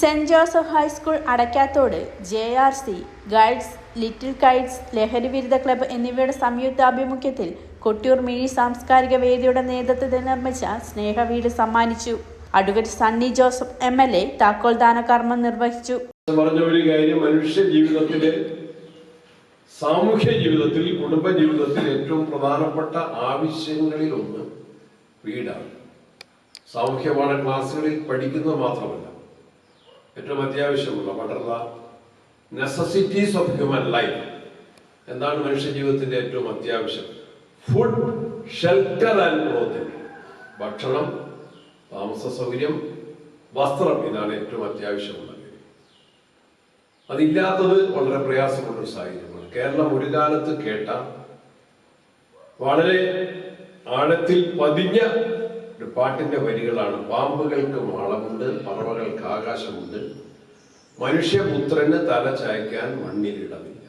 Saint Joseph high school Adakkathode J R C guides little guides ലഹരി വിരുദ്ധ club എന്നിവയുടെ സംയുക്താഭിമുഖ്യത്തിൽ കൊട്ടിയൂർ മിഴി സാംസ്കാരിക വേദിയുടെ നേതൃത്വത്തിൽ നിർമ്മിച്ച സ്നേഹവീട് സമ്മാനിച്ചു. Advocate Sunny Joseph M L A താക്കോൽദാന കർമ്മം നിർവഹിച്ചു. പറഞ്ഞ ഒരു കാര്യം മനുഷ്യ ജീവിതത്തിലെ സാമൂഹ്യ ജീവിതത്തിൽ കുടുംബ ജീവിതത്തിൽ ഏറ്റവും പ്രധാനപ്പെട്ട ആവശ്യങ്ങളിൽ ഒന്ന് വീടാണ്. സാമൂഹ്യ പാഠ ക്ലാസ്സുകളിൽ പഠിക്കുന്നത് മാത്രമല്ല ഏറ്റവും അത്യാവശ്യമുള്ള വളർന്ന നെസസിറ്റീസ് ഓഫ് ഹ്യൂമൻ ലൈഫ് എന്താണ് മനുഷ്യജീവിതത്തിന്റെ ഏറ്റവും അത്യാവശ്യം? ഫുഡ് ഷെൽട്ടർ ആൻഡ് ക്ലോത്തിങ് ഭക്ഷണം താമസ സൗകര്യം വസ്ത്രം ഇതാണ് ഏറ്റവും അത്യാവശ്യമുള്ള കാര്യം അതില്ലാത്തത് വളരെ പ്രയാസമുള്ള ഒരു സാഹചര്യമാണ്. കേരളം ഒരു കാലത്ത് കേട്ട വളരെ ആഴത്തിൽ പതിഞ്ഞ ഒരു പാട്ടിന്റെ വരികളാണ്. പാമ്പുകൾക്ക് മാളമുണ്ട് പറവകൾക്ക് ആകാശമുണ്ട്. മനുഷ്യപുത്രന് തല ചായ്ക്കാൻ മണ്ണിലിടമില്ല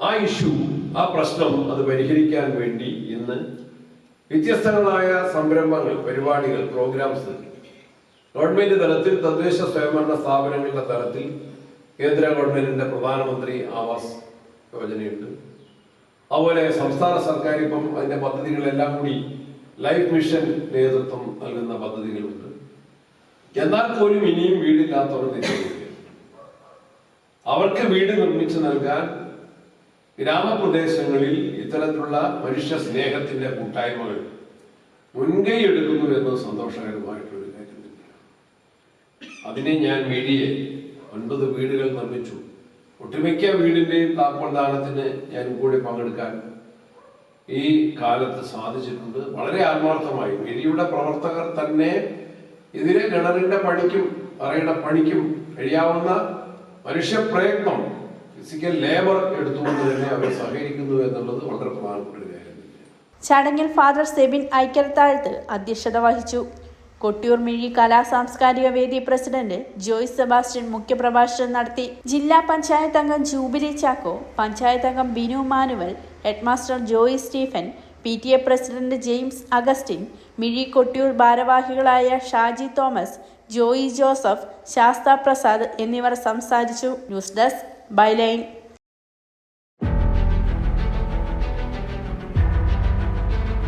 ആ ഇഷ്യൂ ആ പ്രശ്നം അത് പരിഹരിക്കാൻ വേണ്ടി ഇന്ന് വ്യത്യസ്തങ്ങളായ സംരംഭങ്ങൾ പരിപാടികൾ പ്രോഗ്രാംസ് ഗവൺമെന്റ് തലത്തിൽ തദ്ദേശ സ്വയംഭരണ സ്ഥാപനങ്ങളുടെ തലത്തിൽ കേന്ദ്ര ഗവൺമെന്റിന്റെ പ്രധാനമന്ത്രി ആവാസ് യോജനയുണ്ട്. അതുപോലെ സംസ്ഥാന സർക്കാർ ഇപ്പം അതിന്റെ പദ്ധതികളെല്ലാം കൂടി ലൈഫ് മിഷൻ നേതൃത്വം നൽകുന്ന പദ്ധതികളുണ്ട്. എന്നാൽ പോലും ഇനിയും വീടില്ലാത്തവർ അവർക്ക് വീട് നിർമ്മിച്ചു നൽകാൻ ഗ്രാമപ്രദേശങ്ങളിൽ ഇത്തരത്തിലുള്ള മനുഷ്യ സ്നേഹത്തിന്റെ കൂട്ടായ്മകൾ മുൻകൈ എടുക്കുന്നു എന്നത് സന്തോഷകരമായിട്ടുള്ള കാര്യം അതിനെ ഞാൻ വീടിയെ ഒൻപത് വീടുകൾ നിർമ്മിച്ചു. ഒട്ടുമിക്ക വീടിന്റെയും താക്കോൽദാനത്തിന് ഞാൻ കൂടെ പങ്കെടുക്കാൻ ഈ കാലത്ത് സാധിച്ചിട്ടുണ്ട്. വളരെ ആത്മാർത്ഥമായി. മിഴിയുടെ പ്രവർത്തകർ തന്നെ ഇതിലെ ഗണറിന്റെ പണിക്കും തറയുടെ പണിക്കും കഴിയാവുന്ന മനുഷ്യപ്രയത്നം ഫിസിക്കൽ ലേബർ എടുത്തുകൊണ്ട് തന്നെ അവർ സഹകരിക്കുന്നു എന്നുള്ളത് വളരെ പ്രധാനപ്പെട്ട ഒരു കാര്യം ചടങ്ങിൽ ഫാദർ സെബിൻ ഐക്യത്താഴ്ത്ത് അധ്യക്ഷത വഹിച്ചു. കൊട്ടിയൂർ മിഴി കലാ സാംസ്കാരിക വേദി പ്രസിഡന്റ് ജോയ്സ് സെബാസ്റ്റ്യൻ മുഖ്യപ്രഭാഷണം നടത്തി. ജില്ലാ പഞ്ചായത്ത് അംഗം ജൂബിലി ചാക്കോ പഞ്ചായത്ത് അംഗം Binu Manuel headmaster Joy Stephen P T A president James Augustine Mizhi Kottiyoor ഭാരവാഹികളായ ഷാജി തോമസ് ജോയി ജോസഫ് ശാസ്ത പ്രസാദ് എന്നിവർ സംസാരിച്ചു. News desk byline.